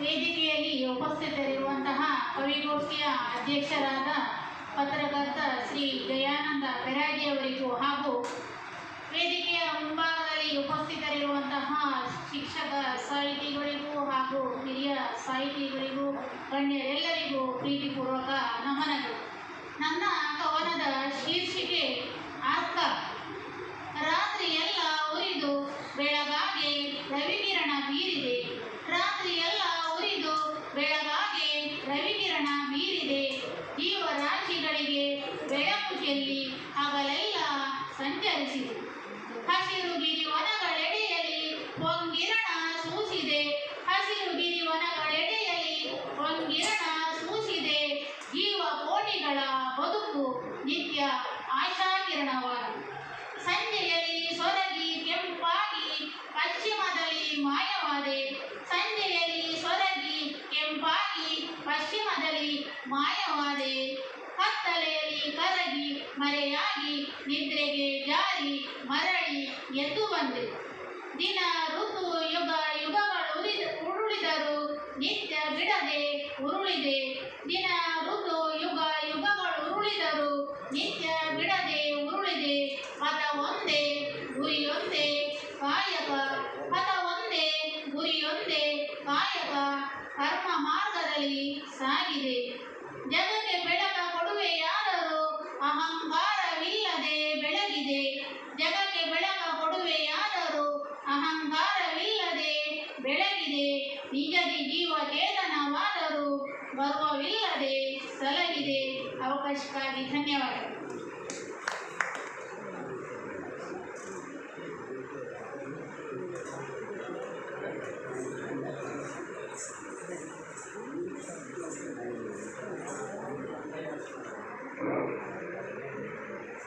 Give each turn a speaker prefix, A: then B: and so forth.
A: ವೇದಿಕೆಯಲ್ಲಿ ಉಪಸ್ಥಿತರಿರುವಂತಹ ಕವಿಗೋಷ್ಠಿಯ ಅಧ್ಯಕ್ಷರಾದ ಪತ್ರಕರ್ತ ಶ್ರೀ ದಯಾನಂದ ಬೆರಾಜಿಯವರಿಗೂ ಹಾಗೂ ವೇದಿಕೆಯ ಮುಂಭಾಗದಲ್ಲಿ ಉಪಸ್ಥಿತರಿರುವಂತಹ ಶಿಕ್ಷಕ ಸಾಹಿತಿಗಳಿಗೂ ಹಾಗೂ ಹಿರಿಯ ಸಾಹಿತಿಗಳಿಗೂ, ಗಣ್ಯರೆಲ್ಲರಿಗೂ ಪ್ರೀತಿಪೂರ್ವಕ ನಮನಗಳು. ನನ್ನ ಕವನದ ಶೀರ್ಷಿಕೆ ಅರ್ಥ ಚೆಲ್ಲಿ ಹಗಲೆಲ್ಲ ಸಂಚರಿಸಿದೆ ಹಸಿರು ಗಿರಿವನಗಳೆಡೆಯಲ್ಲಿ ಹೊಂಗಿರಣ ಸೂಸಿದೆ ಹಸಿರು ಗಿರಿವನಗಳೆಡೆಯಲ್ಲಿ ಹೊಂಗಿರಣ ಸೂಸಿದೆ ಜೀವ ಕೋಟಿಗಳ ಬದುಕು ನಿತ್ಯ ಆಶಾಕಿರಣವಾದ. ಸಂಜೆಯಲ್ಲಿ ಸೊರಗಿ ಕೆಂಪಾಗಿ ಪಶ್ಚಿಮದಲ್ಲಿ ಮಾಯವಾದೆ. ಸಂಜೆಯಲ್ಲಿ ಸೊರಗಿ ಕೆಂಪಾಗಿ ಪಶ್ಚಿಮದಲ್ಲಿ ಮಾಯವಾದೆ. ಹತ್ತ ಮರೆಯಾಗಿ ನಿದ್ರೆಗೆ ಜಾರಿ ಮರಳಿ ಎದ್ದು ಬಂದೆ. ದಿನ ಋತು ಯುಗ ಯುಗಗಳು ಉರಿದ ಉರುಳಿದರು ನಿತ್ಯ ಬಿಡದೆ ಉರುಳಿದೆ. ದಿನ ಋತು ಯುಗ ಯುಗಗಳು ಉರುಳಿದರು ನಿತ್ಯ ಬಿಡದೆ ಉರುಳಿದೆ. ಪದ ಒಂದೇ ಗುರಿಯೊಂದೇ ಕಾಯಕ ಪದ ಒಂದೇ ಗುರಿಯೊಂದೇ ಕಾಯಕ, ಕರ್ಮ ಮಾರ್ಗದಲ್ಲಿ ಸಾಗಿದೆ. ಜಗಕ್ಕೆ ಬೆಳಕ ನಿಜದಿ ಜೀವ ಚೇತನವಾದರೂ ಬರುವವಿಲ್ಲದೆ ಸಲಗಿದೆ ಅವಕಾಶಕ್ಕಾಗಿ ಧನ್ಯವಾದಗಳು.